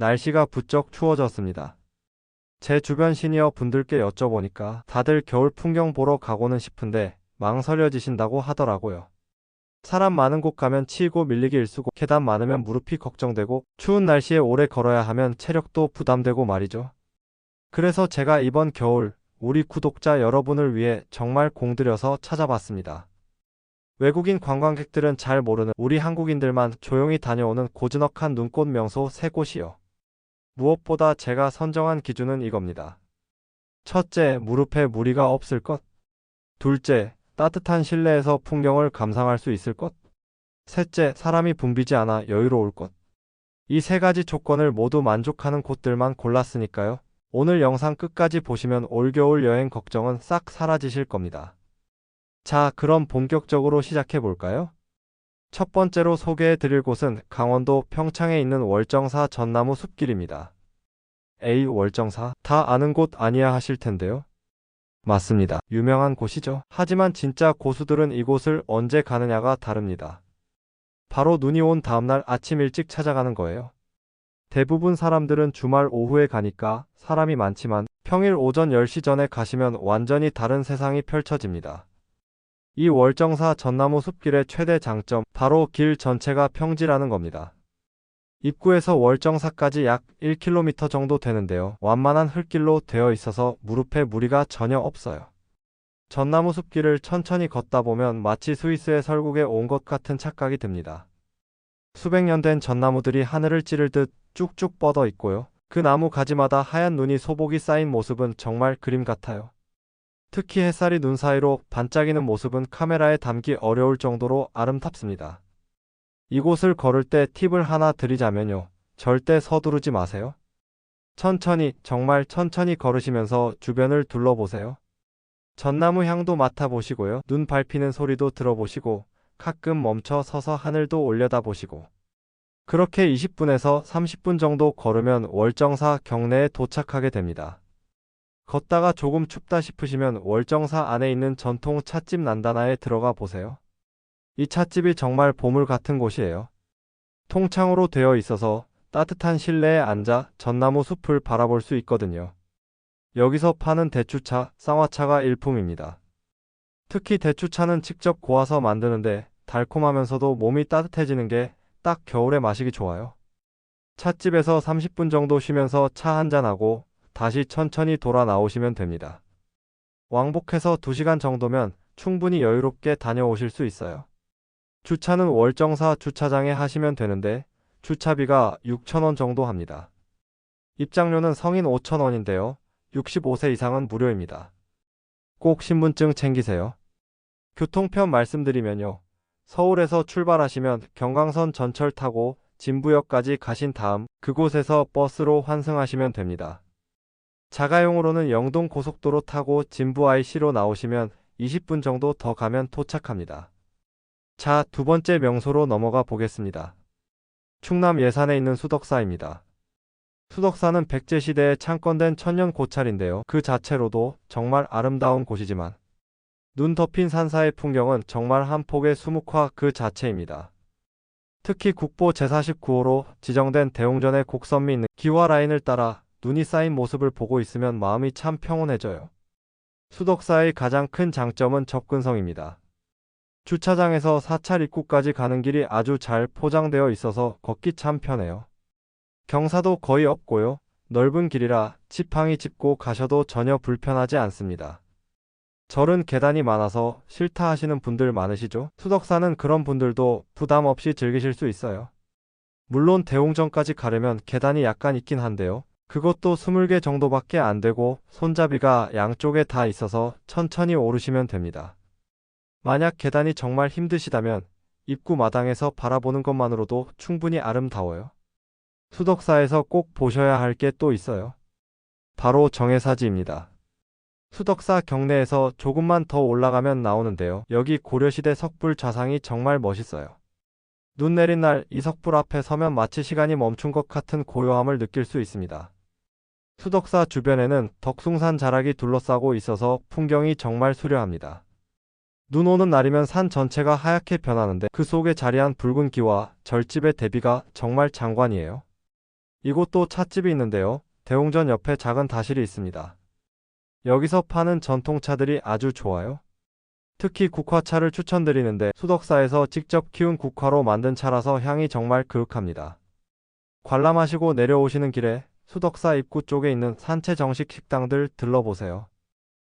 날씨가 부쩍 추워졌습니다. 제 주변 시니어 분들께 여쭤보니까 다들 겨울 풍경 보러 가고는 싶은데 망설여지신다고 하더라고요. 사람 많은 곳 가면 치이고 밀리기 일쑤고 계단 많으면 무릎이 걱정되고 추운 날씨에 오래 걸어야 하면 체력도 부담되고 말이죠. 그래서 제가 이번 겨울 우리 구독자 여러분을 위해 정말 공들여서 찾아봤습니다. 외국인 관광객들은 잘 모르는 우리 한국인들만 조용히 다녀오는 고즈넉한 눈꽃 명소 세 곳이요. 무엇보다 제가 선정한 기준은 이겁니다. 첫째, 무릎에 무리가 없을 것. 둘째, 따뜻한 실내에서 풍경을 감상할 수 있을 것. 셋째, 사람이 붐비지 않아 여유로울 것. 이 세 가지 조건을 모두 만족하는 곳들만 골랐으니까요. 오늘 영상 끝까지 보시면 올겨울 여행 걱정은 싹 사라지실 겁니다. 자, 그럼 본격적으로 시작해 볼까요? 첫 번째로 소개해 드릴 곳은 강원도 평창에 있는 월정사 전나무 숲길입니다. 에이, 월정사? 다 아는 곳 아니야 하실 텐데요. 맞습니다. 유명한 곳이죠. 하지만 진짜 고수들은 이곳을 언제 가느냐가 다릅니다. 바로 눈이 온 다음날 아침 일찍 찾아가는 거예요. 대부분 사람들은 주말 오후에 가니까 사람이 많지만 평일 오전 10시 전에 가시면 완전히 다른 세상이 펼쳐집니다. 이 월정사 전나무 숲길의 최대 장점, 바로 길 전체가 평지라는 겁니다. 입구에서 월정사까지 약 1km 정도 되는데요. 완만한 흙길로 되어 있어서 무릎에 무리가 전혀 없어요. 전나무 숲길을 천천히 걷다 보면 마치 스위스의 설국에 온 것 같은 착각이 듭니다. 수백 년 된 전나무들이 하늘을 찌를 듯 쭉쭉 뻗어 있고요. 그 나무 가지마다 하얀 눈이 소복이 쌓인 모습은 정말 그림 같아요. 특히 햇살이 눈 사이로 반짝이는 모습은 카메라에 담기 어려울 정도로 아름답습니다. 이곳을 걸을 때 팁을 하나 드리자면요. 절대 서두르지 마세요. 천천히, 정말 천천히 걸으시면서 주변을 둘러보세요. 전나무 향도 맡아보시고요. 눈 밟히는 소리도 들어보시고, 가끔 멈춰 서서 하늘도 올려다보시고. 그렇게 20분에서 30분 정도 걸으면 월정사 경내에 도착하게 됩니다. 걷다가 조금 춥다 싶으시면 월정사 안에 있는 전통 찻집 난다나에 들어가 보세요. 이 찻집이 정말 보물 같은 곳이에요. 통창으로 되어 있어서 따뜻한 실내에 앉아 전나무 숲을 바라볼 수 있거든요. 여기서 파는 대추차, 쌍화차가 일품입니다. 특히 대추차는 직접 고아서 만드는데 달콤하면서도 몸이 따뜻해지는 게 딱 겨울에 마시기 좋아요. 찻집에서 30분 정도 쉬면서 차 한잔하고 다시 천천히 돌아 나오시면 됩니다. 왕복해서 2시간 정도면 충분히 여유롭게 다녀오실 수 있어요. 주차는 월정사 주차장에 하시면 되는데 주차비가 6,000원 정도 합니다. 입장료는 성인 5,000원인데요. 65세 이상은 무료입니다. 꼭 신분증 챙기세요. 교통편 말씀드리면요. 서울에서 출발하시면 경강선 전철 타고 진부역까지 가신 다음 그곳에서 버스로 환승하시면 됩니다. 자가용으로는 영동 고속도로 타고 진부 IC로 나오시면 20분 정도 더 가면 도착합니다. 자, 두 번째 명소로 넘어가 보겠습니다. 충남 예산에 있는 수덕사입니다. 수덕사는 백제시대에 창건된 천년 고찰인데요. 그 자체로도 정말 아름다운 곳이지만 눈 덮인 산사의 풍경은 정말 한 폭의 수묵화 그 자체입니다. 특히 국보 제49호로 지정된 대웅전의 곡선미 있는 기와 라인을 따라 눈이 쌓인 모습을 보고 있으면 마음이 참 평온해져요. 수덕사의 가장 큰 장점은 접근성입니다. 주차장에서 사찰 입구까지 가는 길이 아주 잘 포장되어 있어서 걷기 참 편해요. 경사도 거의 없고요. 넓은 길이라 지팡이 짚고 가셔도 전혀 불편하지 않습니다. 절은 계단이 많아서 싫다 하시는 분들 많으시죠? 수덕사는 그런 분들도 부담 없이 즐기실 수 있어요. 물론 대웅전까지 가려면 계단이 약간 있긴 한데요. 그것도 20개 정도밖에 안 되고 손잡이가 양쪽에 다 있어서 천천히 오르시면 됩니다. 만약 계단이 정말 힘드시다면 입구 마당에서 바라보는 것만으로도 충분히 아름다워요. 수덕사에서 꼭 보셔야 할 게 또 있어요. 바로 정해사지입니다. 수덕사 경내에서 조금만 더 올라가면 나오는데요. 여기 고려시대 석불 좌상이 정말 멋있어요. 눈 내린 날 이 석불 앞에 서면 마치 시간이 멈춘 것 같은 고요함을 느낄 수 있습니다. 수덕사 주변에는 덕숭산 자락이 둘러싸고 있어서 풍경이 정말 수려합니다. 눈 오는 날이면 산 전체가 하얗게 변하는데 그 속에 자리한 붉은 기와 절집의 대비가 정말 장관이에요. 이곳도 찻집이 있는데요. 대웅전 옆에 작은 다실이 있습니다. 여기서 파는 전통차들이 아주 좋아요. 특히 국화차를 추천드리는데 수덕사에서 직접 키운 국화로 만든 차라서 향이 정말 그윽합니다. 관람하시고 내려오시는 길에 수덕사 입구 쪽에 있는 산채 정식 식당들 들러보세요.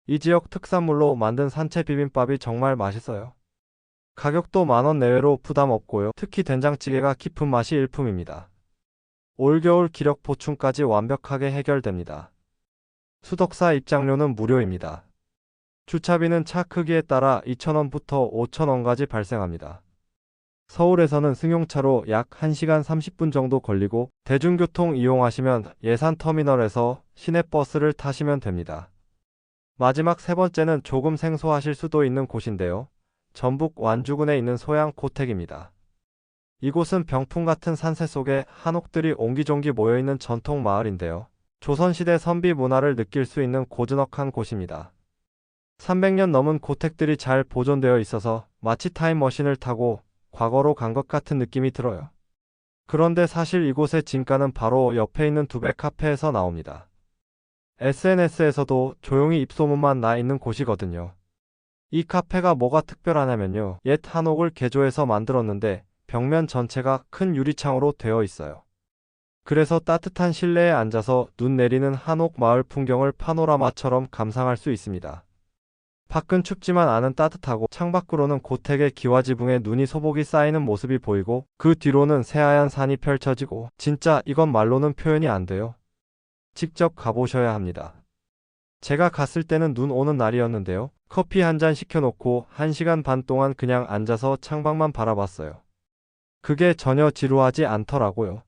이 지역 특산물로 만든 산채 비빔밥이 정말 맛있어요. 가격도 만원 내외로 부담 없고요. 특히 된장찌개가 깊은 맛이 일품입니다. 올겨울 기력 보충까지 완벽하게 해결됩니다. 수덕사 입장료는 무료입니다. 주차비는 차 크기에 따라 2,000원부터 5,000원까지 발생합니다. 서울에서는 승용차로 약 1시간 30분 정도 걸리고 대중교통 이용하시면 예산 터미널에서 시내버스를 타시면 됩니다. 마지막 세 번째는 조금 생소하실 수도 있는 곳인데요. 전북 완주군에 있는 소양 고택입니다. 이곳은 병풍 같은 산세 속에 한옥들이 옹기종기 모여있는 전통 마을인데요. 조선시대 선비 문화를 느낄 수 있는 고즈넉한 곳입니다. 300년 넘은 고택들이 잘 보존되어 있어서 마치 타임머신을 타고 과거로 간 것 같은 느낌이 들어요. 그런데 사실 이곳의 진가는 바로 옆에 있는 두배 카페에서 나옵니다. SNS에서도 조용히 입소문만 나 있는 곳이거든요. 이 카페가 뭐가 특별하냐면요. 옛 한옥을 개조해서 만들었는데 벽면 전체가 큰 유리창으로 되어 있어요. 그래서 따뜻한 실내에 앉아서 눈 내리는 한옥 마을 풍경을 파노라마처럼 감상할 수 있습니다. 밖은 춥지만 안은 따뜻하고 창밖으로는 고택의 기와 지붕에 눈이 소복이 쌓이는 모습이 보이고 그 뒤로는 새하얀 산이 펼쳐지고 진짜 이건 말로는 표현이 안 돼요. 직접 가보셔야 합니다. 제가 갔을 때는 눈 오는 날이었는데요. 커피 한 잔 시켜놓고 한 시간 반 동안 그냥 앉아서 창밖만 바라봤어요. 그게 전혀 지루하지 않더라고요.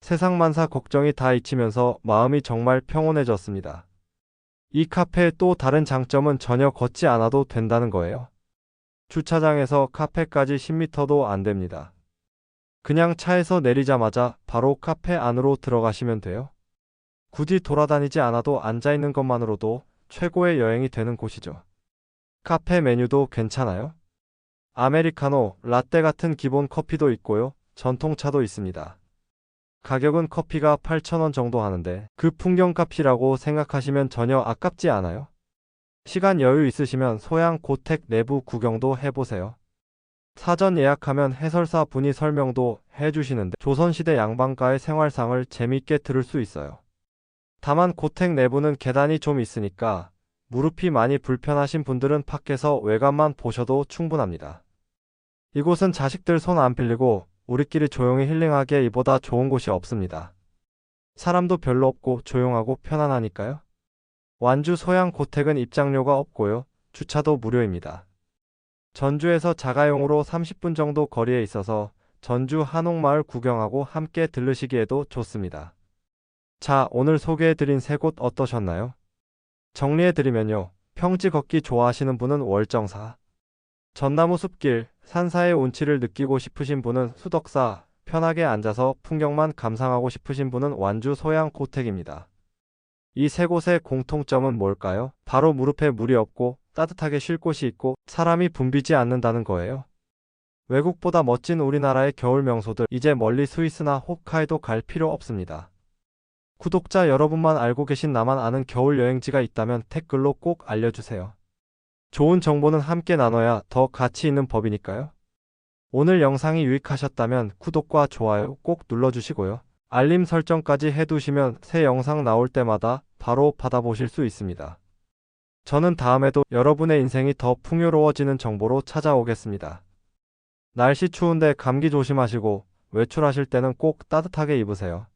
세상 만사 걱정이 다 잊히면서 마음이 정말 평온해졌습니다. 이 카페의 또 다른 장점은 전혀 걷지 않아도 된다는 거예요. 주차장에서 카페까지 10m도 안 됩니다. 그냥 차에서 내리자마자 바로 카페 안으로 들어가시면 돼요. 굳이 돌아다니지 않아도 앉아있는 것만으로도 최고의 여행이 되는 곳이죠. 카페 메뉴도 괜찮아요. 아메리카노, 라떼 같은 기본 커피도 있고요. 전통차도 있습니다. 가격은 커피가 8,000원 정도 하는데 그 풍경값이라고 생각하시면 전혀 아깝지 않아요. 시간 여유 있으시면 소양 고택 내부 구경도 해보세요. 사전 예약하면 해설사 분이 설명도 해주시는데 조선시대 양반가의 생활상을 재밌게 들을 수 있어요. 다만 고택 내부는 계단이 좀 있으니까 무릎이 많이 불편하신 분들은 밖에서 외관만 보셔도 충분합니다. 이곳은 자식들 손 안 빌리고 우리끼리 조용히 힐링하기에 이보다 좋은 곳이 없습니다. 사람도 별로 없고 조용하고 편안하니까요. 완주 소양 고택은 입장료가 없고요. 주차도 무료입니다. 전주에서 자가용으로 30분 정도 거리에 있어서 전주 한옥마을 구경하고 함께 들르시기에도 좋습니다. 자, 오늘 소개해드린 세 곳 어떠셨나요? 정리해드리면요. 평지 걷기 좋아하시는 분은 월정사, 전나무 숲길, 산사의 운치를 느끼고 싶으신 분은 수덕사, 편하게 앉아서 풍경만 감상하고 싶으신 분은 완주 소양 고택입니다. 이 세 곳의 공통점은 뭘까요? 바로 무릎에 물이 없고 따뜻하게 쉴 곳이 있고 사람이 붐비지 않는다는 거예요. 외국보다 멋진 우리나라의 겨울 명소들 이제 멀리 스위스나 홋카이도 갈 필요 없습니다. 구독자 여러분만 알고 계신 나만 아는 겨울 여행지가 있다면 댓글로 꼭 알려주세요. 좋은 정보는 함께 나눠야 더 가치 있는 법이니까요. 오늘 영상이 유익하셨다면 구독과 좋아요 꼭 눌러주시고요. 알림 설정까지 해두시면 새 영상 나올 때마다 바로 받아보실 수 있습니다. 저는 다음에도 여러분의 인생이 더 풍요로워지는 정보로 찾아오겠습니다. 날씨 추운데 감기 조심하시고 외출하실 때는 꼭 따뜻하게 입으세요.